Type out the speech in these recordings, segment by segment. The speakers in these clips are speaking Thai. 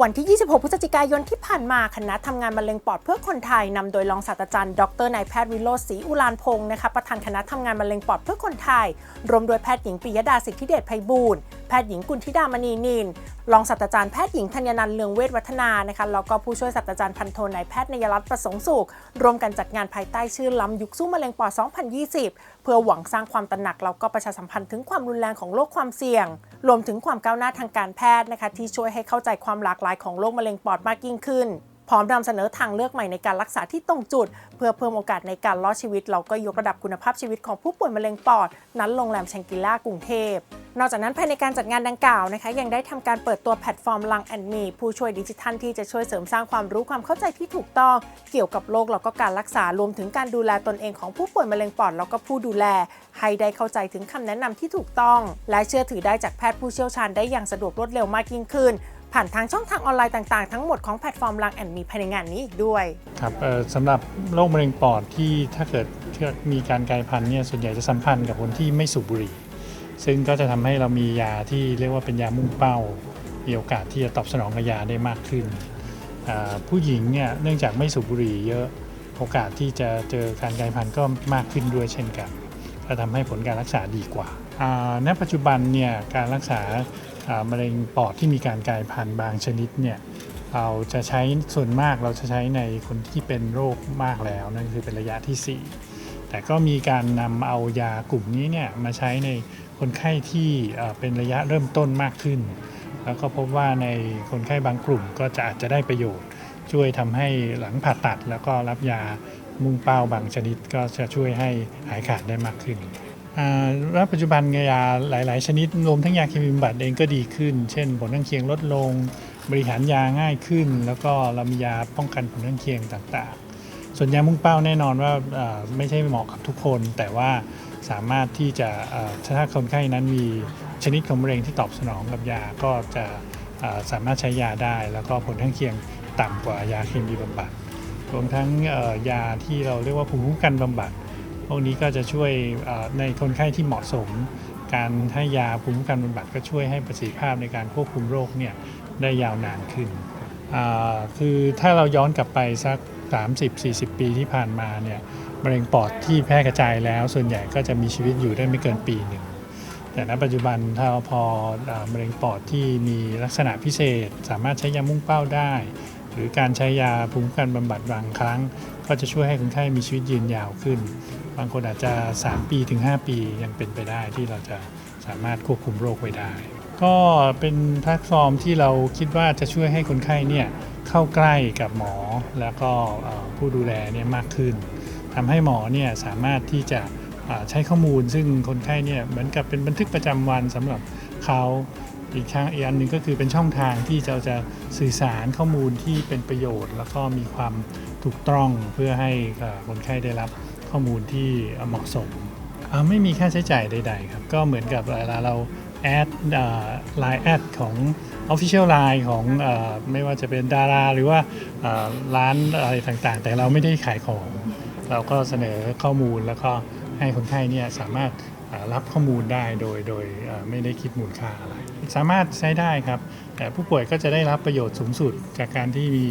วันที่ 26 พฤศจิกายนที่ผ่านมาคณะทำงานมะเร็งปอดเพื่อคนไทยนำโดยรองศาสตราจารย์ดรนายแพทย์วิโรจน์ศรีอุลานพงศ์นะคะประธานคณะทำงานมะเร็งปอดเพื่อคนไทย รวมโดยแพทย์หญิงปิยดาสิทธิเดชไพบูลย์ พทย์หญิงกุลธิดามณีนินรองศาสตราจารย์แพทย์หญิงธัญนันเลืองเวชวัฒนานะคะแล้วก็ผู้ช่วยศาสตราจารย์พันโทนายแพทย์นยรัตน์ประสงค์สุขร่วมกันจัดงานภายใต้ชื่อล้ำยุคสู้มะเร็งปอด 2020 เพื่อหวังสร้างความตระหนักแล้วก็ประชาสัมพันธ์ถึงความรุนแรงของโรคความเสี่ยง รวมถึงความก้าวหน้าทางการแพทย์นะคะที่ช่วยให้เข้าใจความหลากหลายของโรคมะเร็งปอดมากยิ่งขึ้นพร้อมนำเสนอทางเลือกใหม่ในการรักษาที่ตรงจุด เพื่อเพิ่มโอกาสในการรอดชีวิต เราก็ยกระดับคุณภาพชีวิตของผู้ป่วยมะเร็งปอด นั้นโรงแรมแชงกิล่ากรุงเทพ นอกจากนั้นภายในการจัดงานดังกล่าวนะคะ ยังได้ทำการเปิดตัวแพลตฟอร์มลังแอนมีผู้ช่วยดิจิทัลที่จะช่วยเสริมสร้างความรู้ความเข้าใจที่ถูกต้อง เกี่ยวกับโรคแล้วก็การรักษารวมถึงการดูแลตนเองของผู้ป่วยมะเร็งปอดแล้วก็ผู้ดูแล ให้ได้เข้าใจถึงคำแนะนำที่ถูกต้อง และเชื่อถือได้จากแพทย์ผู้เชี่ยวชาญได้อย่างสะดวกรวดเร็วมากยิ่งขึ้นผ่านทางช่องทางออนไลน์ต่างๆ ทั้งหมดของแพลตฟอร์มลังแอนมีภายในงานนี้อีกด้วยครับสำหรับโรคมะเร็งปอดที่ถ้าเกิดมีการกลายพันธุ์เนี่ยส่วนใหญ่จะสัมพันธ์กับคนที่ไม่สูบบุหรี่ ซึ่งก็จะทำให้เรามียาที่เรียกว่าเป็นยามุ่งเป้า มีโอกาสที่จะตอบสนองกับยาได้มากขึ้น ผู้หญิงเนี่ยเนื่องจากไม่สูบบุหรี่เยอะโอกาสที่จะเจอการกลายพันธุ์ก็มากขึ้นด้วยเช่นกันจะทำให้ผลการรักษาดีกว่าณปัจจุบันเนี่ยการรักษาอ่ามะเร็งปอดที่มีการกลายพันธุ์บางชนิดเนี่ยเราจะใช้ส่วนมากเราจะใช้ในคนที่เป็นโรคมากแล้วนั่นคือเป็นระยะที่ 4 แต่ก็มีการนำเอายากลุ่มนี้เนี่ยมาใช้ใน คนไข้ที่เป็นระยะเริ่มต้นมากขึ้น แล้วก็พบว่าในคนไข้บางกลุ่มก็จะอาจจะได้ประโยชน์ ช่วยทำให้หลังผ่าตัด แล้วก็รับยามุ่งเป้าบางชนิดก็จะช่วยให้หายขาดได้มากขึ้นอ่าแล้วปัจจุบันยาหลาย ๆ ชนิดรวมทั้งยาเคมีบำบัดเองก็ดีขึ้น เช่น ผลข้างเคียงลดลง บริหารยาง่ายขึ้น แล้วก็เรามียาป้องกันผลข้างเคียงต่าง ๆ ส่วนยามุ่งเป้าแน่นอนว่าไม่ใช่เหมาะกับทุกคน แต่ว่าสามารถที่จะถ้าคนไข้นั้นมีชนิดของมะเร็งที่ตอบสนองกับยาก็จะสามารถใช้ยาได้ แล้วก็ผลข้างเคียงต่ำกว่ายาเคมีบำบัดรวมทั้งยาที่เราเรียกว่าภูมิคุ้มกันบำบัดพวกนี้ก็จะช่วยในคนไข้ที่เหมาะสม การให้ยาภูมิคุ้มกันบำบัดก็ช่วยให้ประสิทธิภาพในการควบคุมโรคเนี่ยได้ยาวนานขึ้นคือถ้าเราย้อนกลับไปสัก 30-40 ปีที่ผ่านมาเนี่ยมะเร็งปอดที่แพร่กระจายแล้ว ส่วนใหญ่ก็จะมีชีวิตอยู่ได้ไม่เกินปีหนึ่งแต่ณปัจจุบันถ้าพอมะเร็งปอดที่มีลักษณะพิเศษ สามารถใช้ยามุ่งเป้าได้ หรือการใช้ยาภูมิคุ้มกันบำบัดบางครั้ง ก็จะช่วยให้คนไข้มีชีวิตยืนยาวขึ้น บางคนอาจจะ 3 ปีถึง 5 ปียังเป็นไปได้ที่เราจะสามารถควบคุมโรคไว้ได้ ก็เป็นแพลตฟอร์มที่เราคิดว่าจะช่วยให้คนไข้เนี่ย เข้าใกล้กับหมอแล้วก็ผู้ดูแลเนี่ยมากขึ้นทำให้หมอเนี่ยสามารถที่จะใช้ข้อมูล ซึ่งคนไข้เนี่ยเหมือนกับเป็นบันทึกประจำวันสำหรับเขาอีกทางอีกอันหนึ่งก็คือเป็นช่องทางที่เราจะสื่อสารข้อมูลที่เป็นประโยชน์ แล้วก็มีความถูกต้องเพื่อให้คนไข้ได้รับข้อมูลที่เหมาะสมไม่มีค่าใช้จ่ายใด ๆ ครับ ก็เหมือนกับเวลาเราแอดไลน์แอดของ Official Line ของเออไม่ว่าจะเป็นดารา หรือว่าเอ่อร้านอะไรต่างๆ แต่เราไม่ได้ขายของ เราก็เสนอข้อมูลแล้วก็ให้คนไข้เนี่ยสามารถเอ่อรับข้อมูลได้โดยโดยเอ่อไม่ได้คิดมูลค่าอะไร สามารถใช้ได้ครับ แต่ผู้ป่วยก็จะได้รับประโยชน์สูงสุดจากการที่มี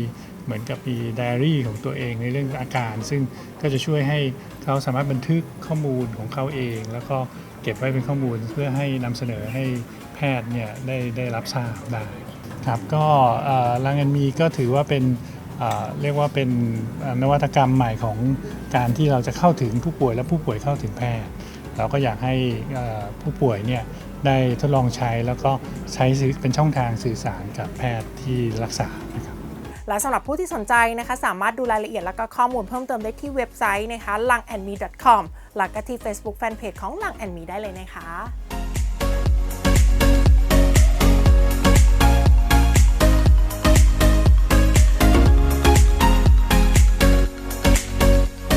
เหมือนกับมีไดอารี่ของตัวเองในเรื่องอาการ ซึ่งก็จะช่วยให้เขาสามารถบันทึกข้อมูลของเขาเอง แล้วก็เก็บไว้เป็นข้อมูลเพื่อให้นำเสนอให้ พทย์เนี่ยได้ได้รับทราบได้ครับก็เอ่อลังเอ็นมีก็ถือว่าเป็นเอ่อเรียกว่าเป็นเอ่อนวัตกรรมใหม่ของการที่เราจะเข้าถึงผู้ป่วยและผู้ป่วยเข้าถึงแพทย์ เราก็อยากให้เอ่อผู้ป่วยเนี่ยได้ทดลองใช้แล้วก็ใช้สื่อเป็นช่องทางสื่อสารกับแพทย์ที่รักษานะครับและสำหรับผู้ที่สนใจนะคะสามารถดูรายละเอียดและก็ข้อมูลเพิ่มเติมได้ที่เว็บไซต์นะคะ langandme.com แล้วก็ที่ Facebook Fanpage ของ Lang and Me ได้เลยนะคะ